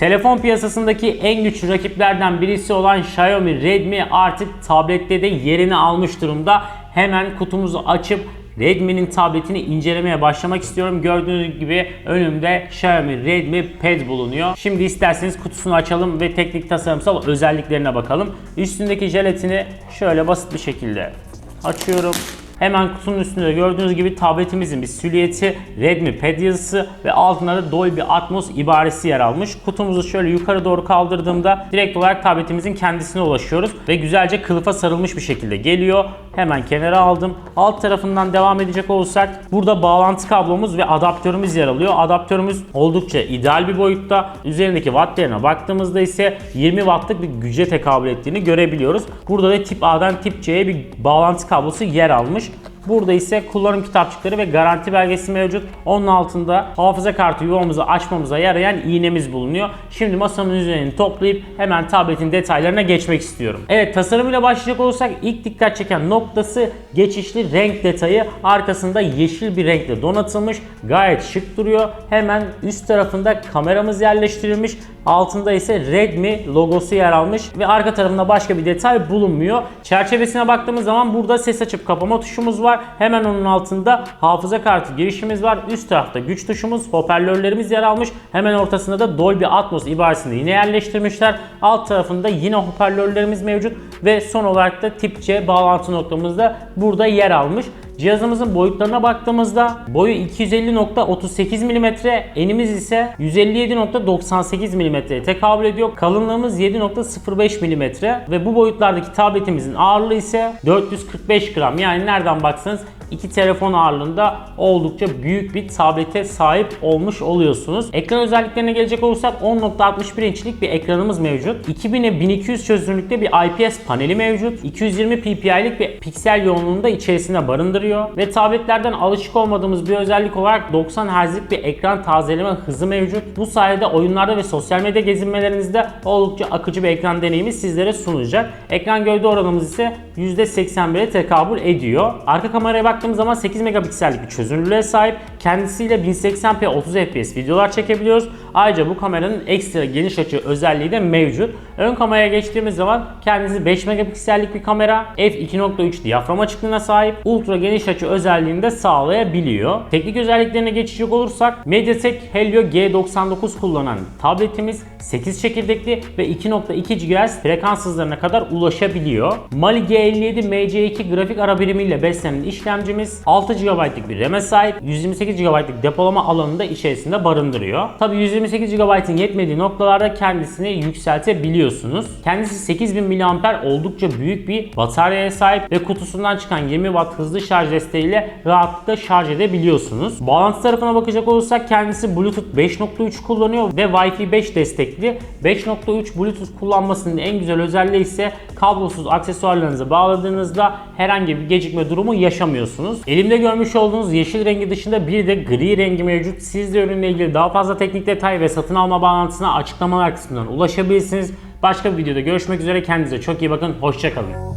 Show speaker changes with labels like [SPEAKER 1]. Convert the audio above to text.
[SPEAKER 1] Telefon piyasasındaki en güçlü rakiplerden birisi olan Xiaomi Redmi artık tablette de yerini almış durumda. Hemen kutumuzu açıp Redmi'nin tabletini incelemeye başlamak istiyorum. Gördüğünüz gibi önümde Xiaomi Redmi Pad bulunuyor. Şimdi isterseniz kutusunu açalım ve teknik tasarımsal özelliklerine bakalım. Üstündeki jelatini şöyle basit bir şekilde açıyorum. Hemen kutunun üstünde gördüğünüz gibi tabletimizin bir silüeti, Redmi Pad yazısı ve altında da Dolby Atmos ibaresi yer almış. Kutumuzu şöyle yukarı doğru kaldırdığımda direkt olarak tabletimizin kendisine ulaşıyoruz ve güzelce kılıfa sarılmış bir şekilde geliyor. Hemen kenara aldım. Alt tarafından devam edecek olursak burada bağlantı kablomuz ve adaptörümüz yer alıyor. Adaptörümüz oldukça ideal bir boyutta. Üzerindeki watt değerine baktığımızda ise 20 wattlık bir güce tekabül ettiğini görebiliyoruz. Burada da tip A'dan tip C'ye bir bağlantı kablosu yer almış. Burada ise kullanım kitapçıkları ve garanti belgesi mevcut. Onun altında hafıza kartı yuvamızı açmamıza yarayan iğnemiz bulunuyor. Şimdi masamın üzerini toplayıp hemen tabletin detaylarına geçmek istiyorum. Evet tasarımıyla başlayacak olursak ilk dikkat çeken noktası geçişli renk detayı. Arkasında yeşil bir renkle donatılmış. Gayet şık duruyor. Hemen üst tarafında kameramız yerleştirilmiş. Altında ise Redmi logosu yer almış ve arka tarafında başka bir detay bulunmuyor. Çerçevesine baktığımız zaman burada ses açıp kapama tuşumuz var. Hemen onun altında hafıza kartı girişimiz var. Üst tarafta güç tuşumuz, hoparlörlerimiz yer almış. Hemen ortasında da Dolby Atmos ibaresini yine yerleştirmişler. Alt tarafında yine hoparlörlerimiz mevcut ve son olarak da tip C bağlantı noktamız da burada yer almış. Cihazımızın boyutlarına baktığımızda boyu 250.38 mm, enimiz ise 157.98 mm'ye tekabül ediyor. Kalınlığımız 7.05 mm ve bu boyutlardaki tabletimizin ağırlığı ise 445 gram. Yani nereden baksanız iki telefon ağırlığında oldukça büyük bir tablete sahip olmuş oluyorsunuz. Ekran özelliklerine gelecek olursak 10.61 inçlik bir ekranımız mevcut. 2000'e 1200 çözünürlükte bir IPS paneli mevcut. 220 ppi'lik bir piksel yoğunluğunu da içerisinde barındırıyor. Ve tabletlerden alışık olmadığımız bir özellik olarak 90 Hz'lik bir ekran tazeleme hızı mevcut. Bu sayede oyunlarda ve sosyal medya gezinmelerinizde oldukça akıcı bir ekran deneyimi sizlere sunacak. Ekran gövde oranımız ise %81'e tekabül ediyor. Arka kameraya baktığımız zaman 8 megapiksellik bir çözünürlüğe sahip. Kendisiyle 1080p 30 fps videolar çekebiliyoruz. Ayrıca bu kameranın ekstra geniş açı özelliği de mevcut. Ön kameraya geçtiğimiz zaman kendisi 5 megapiksellik bir kamera. f2.3 diyafram açıklığına sahip. Ultra geniş açı özelliğini de sağlayabiliyor. Teknik özelliklerine geçecek olursak MediaTek Helio G99 kullanan tabletimiz 8 çekirdekli ve 2.2 GHz frekans hızlarına kadar ulaşabiliyor. Mali G57 MC2 grafik ara birimiyle beslenen işlemcimiz 6 GB'lık bir RAM'e sahip, 128 GB'lık depolama alanını da içerisinde barındırıyor. Tabi 128 GB'ın yetmediği noktalarda kendisini yükseltebiliyorsunuz. Kendisi 8000 mAh oldukça büyük bir bataryaya sahip ve kutusundan çıkan 20 Watt hızlı şarj desteğiyle rahatlıkla şarj edebiliyorsunuz. Bağlantı tarafına bakacak olursak kendisi Bluetooth 5.3 kullanıyor ve Wi-Fi 5 destekli. 5.3 Bluetooth kullanmasının en güzel özelliği ise kablosuz aksesuarlarınızı bağladığınızda herhangi bir gecikme durumu yaşamıyorsunuz. Elimde görmüş olduğunuz yeşil rengi dışında bir de gri rengi mevcut. Siz de ürünle ilgili daha fazla teknik detay ve satın alma bağlantısına açıklamalar kısmından ulaşabilirsiniz. Başka bir videoda görüşmek üzere. Kendinize çok iyi bakın. Hoşçakalın.